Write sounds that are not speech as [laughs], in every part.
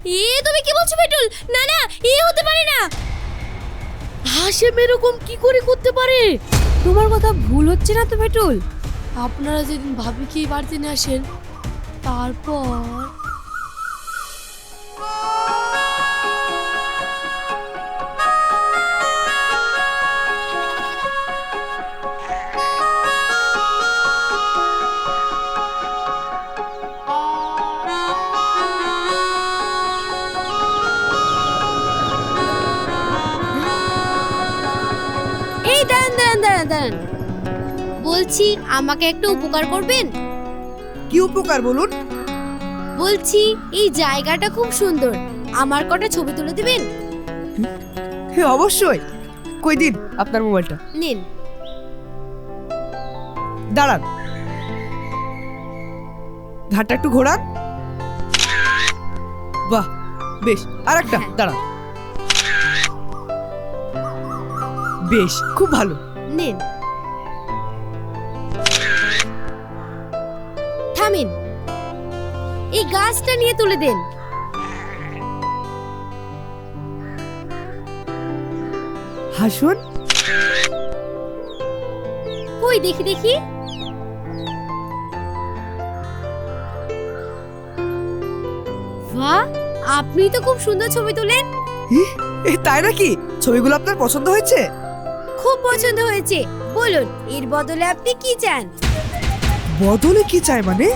এ, তুমি কি বলছো পেটুল না না, এ হতে পারে না। হাসেম এরকম কি করে করতে পারে? তোমার কথা ভুল হচ্ছে না তো পেটুল আপনারা যেদিন ভাবিকে এই বাড়িতে নিয়ে আসেন, তারপর দাঁড়ান বলছি আমাকে একটা উপকার করবেন? কি উপকার বলুন? বলছি এই জায়গাটা খুব সুন্দর। আমার কটা ছবি তুলে দিবেন? হ্যাঁ অবশ্যই। কই দিন আপনার মোবাইলটা। নিন। দাঁড়ান। ঘাটটা একটু ঘোরান। বাহ বেশ। আর একটা হ্যাঁ। দাঁড়ান। বেশ খুব ভালো। নিন। থামিন। এই গাছটা নিয়ে তুলে দেন। হাসুন? কই দেখি দেখি। বাহ আপনি তো খুব সুন্দর ছবি তোলেন। তাই নাকি? ছবিগুলো আপনার পছন্দ হয়েছে? খুব পছন্দ হয়েছে। বলুন এর বদলে আপনি কি চান? বদলে কি চাই মানে?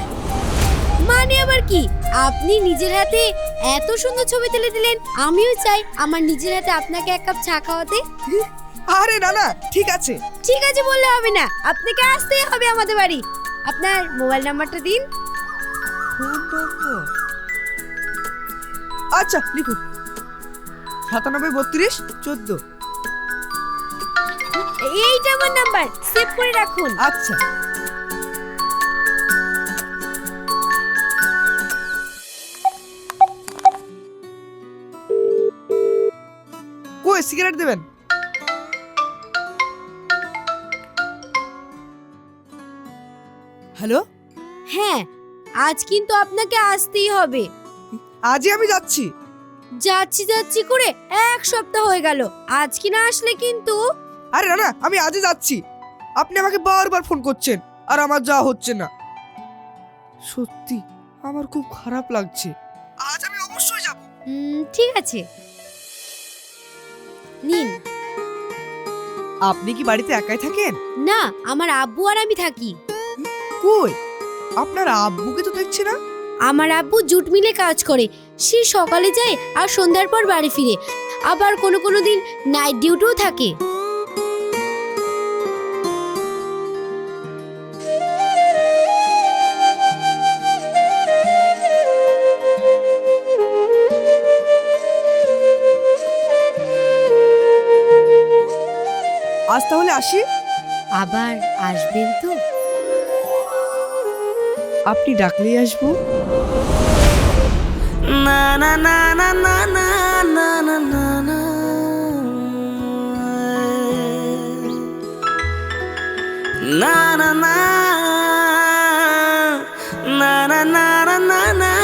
মানে আবার কি? আপনি নিজের হাতে এত সুন্দর ছবি তুলে দিলেন আমিও চাই আমার নিজের হাতে আপনাকে এক কাপ চা খাওয়াতে। আরে না না ঠিক আছে। ঠিক আছে বললে হবে না আপনাকে আসতেই হবে আমাদের বাড়ি। আপনার মোবাইল নাম্বারটা দিন। আচ্ছা লিখুন। সাতানব্বই বত্রিশ চোদ্দ। এইটা আমার নাম্বার সেভ করে রাখুন। আচ্ছা। কই সিগারেট দেবেন? হ্যালো? হ্যাঁ আজ কিন্তু আপনাকে আসতেই হবে। আজই আমি যাচ্ছি। যাচ্ছি যাচ্ছি করে এক সপ্তাহ হয়ে গেল। আজ কি না আসলে কিন্তু আরে না না আমি আজই যাচ্ছি। আপনি আমাকে বারবার ফোন করছেন আর আমার যাওয়া হচ্ছে না। সত্যি আমার খুব খারাপ লাগছে। আজ আমি অবশ্যই যাব। উম, ঠিক আছে। নিন। আপনি কি বাড়িতে একাই থাকেন? না আমার আব্বু আর আমি থাকি। কই? আপনার আব্বুকে তো দেখছি না। আমার আব্বু জুট মিলে কাজ করে। সে সকালে যায় আর সন্ধ্যার পর বাড়ি ফিরে। আবার কোনো কোনো দিন নাইট ডিউটিও থাকে। আজ তাহলে আসি আবার আসবেন তো আপনি ডাকলেই আসব না না না না না না না না না না না না না না না না না না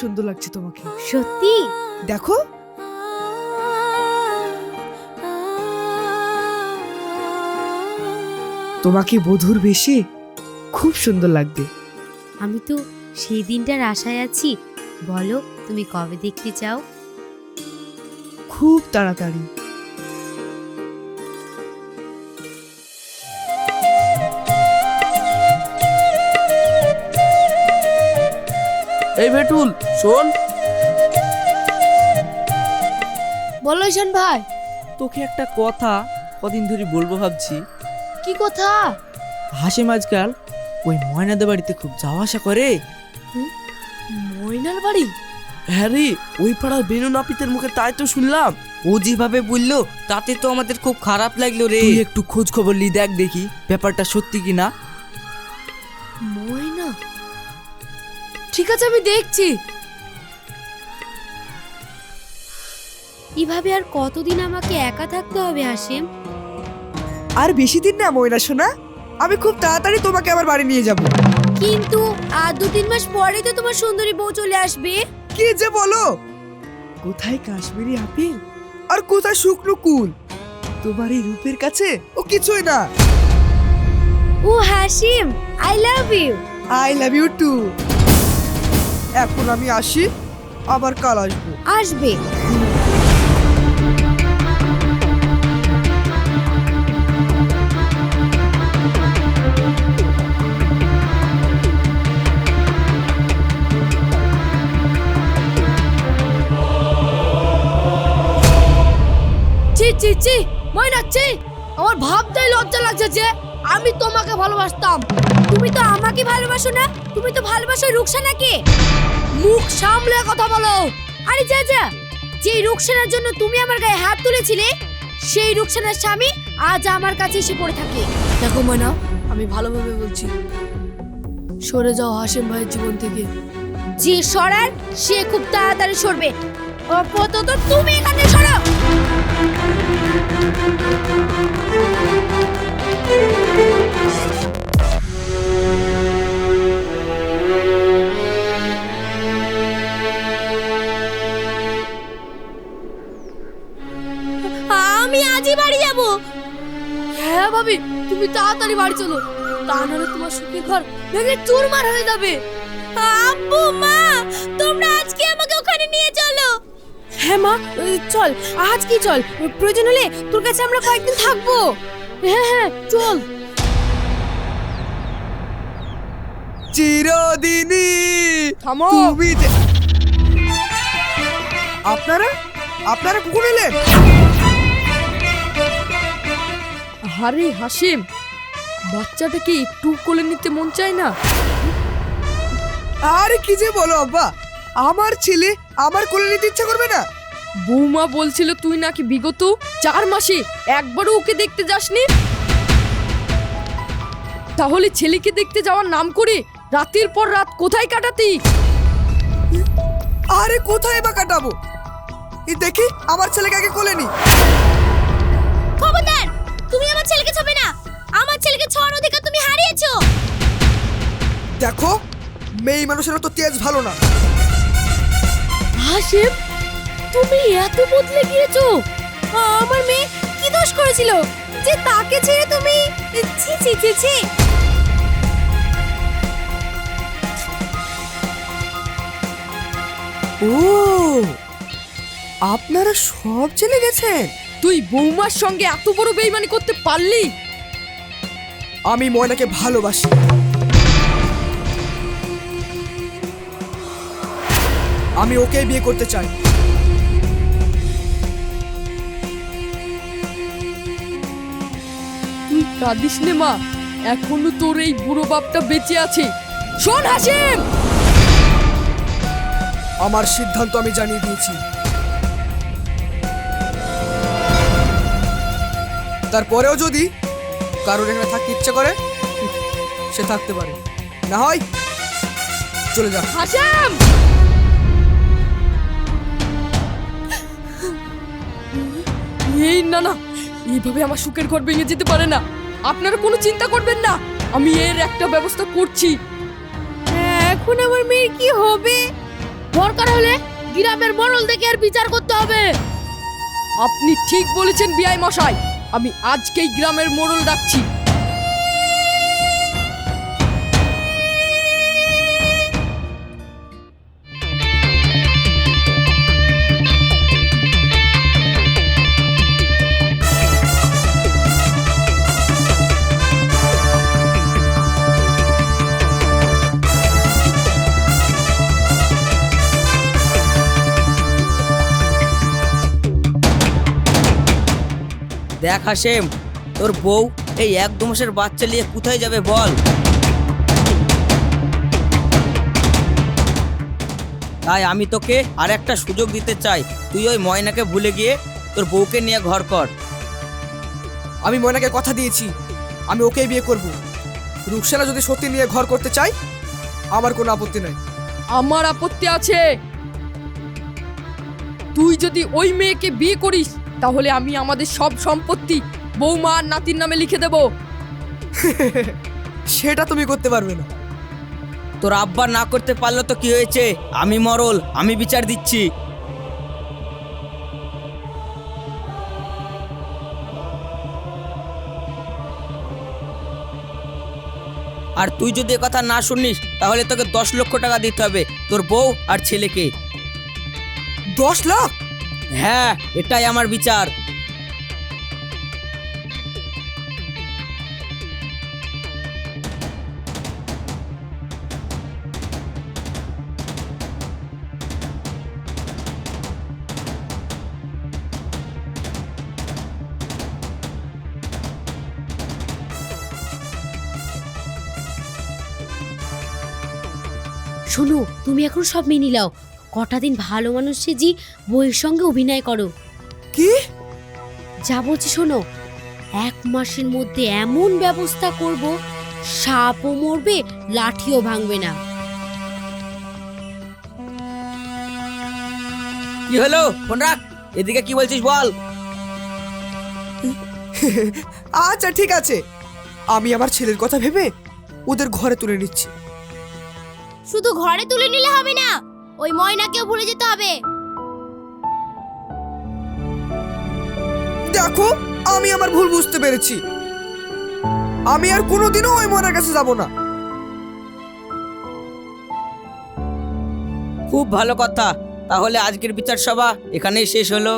সুন্দর লাগছে তোমাকে। সত্যি? দেখো। তোমাকে বধুর বেশে খুব সুন্দর লাগবে। আমি তো সেই দিনটার আশায় আছি। বলো তুমি কবে দেখতে চাও? খুব তাড়াতাড়ি। এই ভেটুল শোন। বলো ঈশান ভাই। তোকে একটা কথা কদিন ধরে বলব ভাবছি। কি কথা? হাসিম আজকাল ওই ময়নাদের বাড়িতে খুব যাওয়া আসা করে। ময়নার বাড়ি? হ্যাঁ রে ওই পাড়ার বেনু নাপিতের মুখে তাই তো শুনলাম। ও যেভাবে বলল তাতে তো আমাদের খুব খারাপ লাগল রে। একটু খোঁজ খবর লি দেখ দেখি ব্যাপারটা সত্যি কি ঠিক আছে আমি দেখছি। এভাবে আর কতদিন আমাকে একা থাকতে হবে হাসিম? আর বেশি দিন না ময়না শোনা আমি খুব তাড়াতাড়ি তোমাকে আমার বাড়ি নিয়ে যাব। কিন্তু আর দু তিন মাস পরেই তো তোমার সুন্দরী বউ চলে আসবে। কি যে বলো? কোথায় কাশ্মীরি আপেল আর কোথায় শুকনো কুল? তোমার এই রূপের কাছে ও কিছুই না। ও Hasim I love you I love you too এখন আমি আসি, আবার কাল আসব। আসবে। চি চি ময়না আমার ভাবতেই লজ্জা লাগছে যে আমি তোমাকে ভালোবাসতাম। তুমি তো আমাকে ভালোবাসো না? তুমি তো ভালোবাসো রুকসানাকে মুখ সামলে কথা বলো। আরে যা যা। যেই রুকসানার জন্য তুমি আমার গায়ে হাত তুলেছিলে, সেই রুকসানার স্বামী আজ আমার কাছে এসে পড়ে থাকে। দেখো ময়না, আমি ভালোভাবে বলছি। সরে যাও হাসিম ভাইয়ের জীবন থেকে। যে সরার, সে খুব তাড়াতাড়ি সরবে। আপাতত তুমি এখানে সরো। আমি হ্যাঁ ভাবি তুমি তাড়াতাড়ি বাড়ি চলো। তা নাহলে তোমার সুখের ঘর ভেঙে চুরমার হয়ে যাবে। আব্বু মা তোমরা আজকে আমাকে ওখানে নিয়ে চলো। হ্যাঁ মা চল আজ কি চল? প্রয়োজন হলে তোর কাছে আমরা কয়েকদিন থাকব। হ্যাঁ হ্যাঁ চল। চিরদিনই থামো। তুমি আপনারা? আপনারা কখন এলেন? আরে হাসিম বাচ্চাটাকে একটু কোলে নিতে মন চায় না। আরে কি যে বলো আব্বা আমার ছেলে আমার কোলে নিতে ইচ্ছা করবে না। বৌমা বলছিল তুই নাকি বিগত চার মাসে একবারও ওকে দেখতে যাসনি? তাহলে ছেলেকে দেখতে যাওয়ার নাম করে রাতের পর রাত কোথায় কাটাতি? আরে কোথায় বা কাটাবো? দেখি আমার ছেলেকে আগে কোলে নি। ছেলেকে ছবে না। আমার ছেলেকে ছোঁয়ার অধিকার তুমি হারিয়েছো। দেখো মেয়ে মানুষের তো তেজ ভালো না। তুমি এত বদলে গিয়েছো। আমার মেয়ে কি দোষ করেছিল? যে তাকে ছেড়ে তুমি ছি ছি ছি ছি। ও আপনারা সব চলে গেছেন? তুই বৌমার সঙ্গে এত বড় বেইমানি করতে পারলি? আমি ময়নাকে ভালোবাসি। আমি ওকে বিয়ে করতে চাই। তুই কাঁদিস নে মা। এখনও তোর এই বুড়ো বাপটা বেঁচে আছে। শোন হাসিম! আমার সিদ্ধান্ত আমি জানিয়ে দিয়েছি। তারপরেও যদি কারোর এখানে থাকতে ইচ্ছে করে সে থাকতে পারে। না হয় চলে যা হাসিম! এই না না এইভাবে আমার সুখের ঘর ভেঙে যেতে পারে না। আপনারা কোনো চিন্তা করবেন না আমি এর একটা ব্যবস্থা করছি। এখন আমার মেয়ের কি হবে? দরকার হলে গ্রামের মরল দেখে আর বিচার করতে হবে। আপনি ঠিক বলেছেন বিআই মশাই। আমি আজকেই গ্রামের মোড়ল ডাকছি। দেখ হাসেম তোর বউ এই এক দু মাসের বাচ্চা নিয়ে কোথায় যাবে বল। তাই আমি তোকে আর একটা সুযোগ দিতে চাই। তুই ওই ময়নাকে ভুলে গিয়ে তোর বউকে নিয়ে ঘর কর। আমি ময়নাকে কথা দিয়েছি আমি ওকেই বিয়ে করব। রুকসানা যদি সত্যি নিয়ে ঘর করতে চাই আমার কোনো আপত্তি নাই। আমার আপত্তি আছে। তুই যদি ওই মেয়েকে বিয়ে করিস তাহলে আমি আমাদের সব সম্পত্তি বৌমা আর নাতির নামে লিখে দেব। [laughs] সেটা তুমি করতে পারবে না। তোর আব্বা না করতে পারল তো কি হয়েছে? আমি মরল আমি বিচার দিচ্ছি। আর তুই যদি এ কথা না শুনিস তাহলে তোকে দশ লক্ষ টাকা দিতে হবে তোর বউ আর ছেলেকে। দশ লাখ? হ্যাঁ এটাই আমার বিচার। শোনো তুমি এখন সব মেনে নাও। কটা দিন ভালো মানুষ সেজি বইয়ের সঙ্গে অভিনয় করো। কি? যা বলছি শোনো এক মাসের মধ্যে এমন ব্যবস্থা করব সাপও মরবে লাঠিও ভাঙবে না। কি হলো? ফোন রাখ এদিকে কি বলছিস বল? আচ্ছা ঠিক আছে। আমি আমার ছেলের কথা ভেবে ওদের ঘরে তুলে নিচ্ছি। শুধু ঘরে তুলে নিলে হবে না ওই ময়নাকেও ভুলে যেতে হবে। দেখো আমি আমার ভুল বুঝতে পেরেছি। আমি আর কোনোদিনও ওই ময়নার কাছে যাব না। খুব ভালো কথা। তাহলে আজকের বিচার সভা এখানেই শেষ হলো।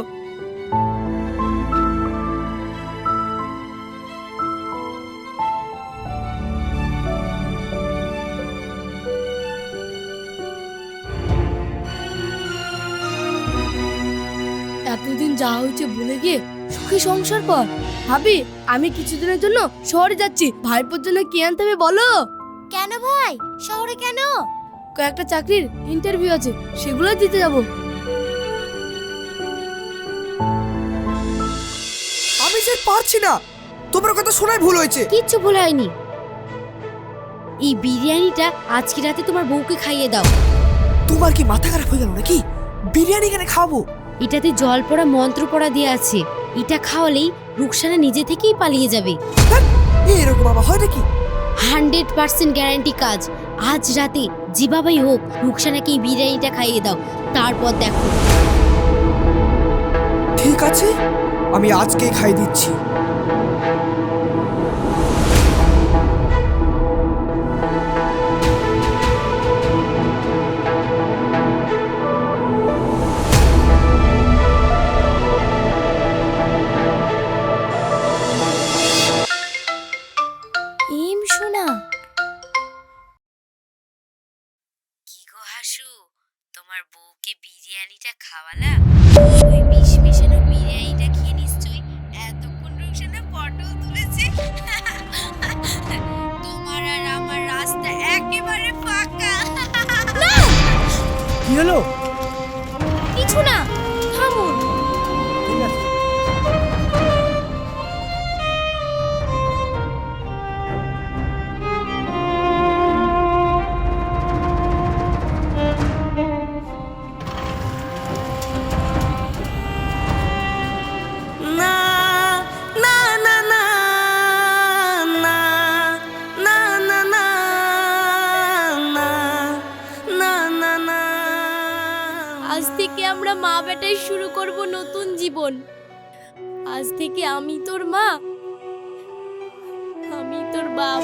যা হয়েছে ভুলে গিয়ে সুখী সংসার কর। ভাবি আমি কিছুদিনের জন্য শহরে যাচ্ছি। ভাইপোর জন্য কি আনতে হবে বলো? কেন ভাই? শহরে কেন? কয়েকটা চাকরির ইন্টারভিউ আছে সেগুলো দিতে যাব। আমি যে পারছি না! তোমার কথা শোনাই ভুল হয়েছে। কিচ্ছু ভুল হয়নি। এই বিরিয়ানিটা আজকে রাতে তোমার বউকে খাইয়ে দাও। তোমার কি মাথা খারাপ হয়ে গেল নাকি? বিরিয়ানি কেন খাব এটাতে জল পড়া মন্ত্র পড়া দিয়ে আছে। এটা খাওয়ালেই রুকসানা নিজে থেকেই পালিয়ে যাবে। এরকম বাবা হয় নাকি? হান্ড্রেড পার্সেন্ট গ্যারান্টি কাজ। আজ রাতে যেভাবেই হোক রুকসানাকে এই বিরিয়ানিটা খাইয়ে দাও। তারপর দেখো। ঠিক আছে আমি আজকেই খাইয়ে দিচ্ছি। রুকসানা তুলেছি। [laughs] তোমার আর আমার রাস্তা একেবারে ফাঁকা। কি হলো? আমরা মা বেটাই শুরু করব নতুন জীবন। আজ থেকে আমি তোর মা। আমি তোর বাপ।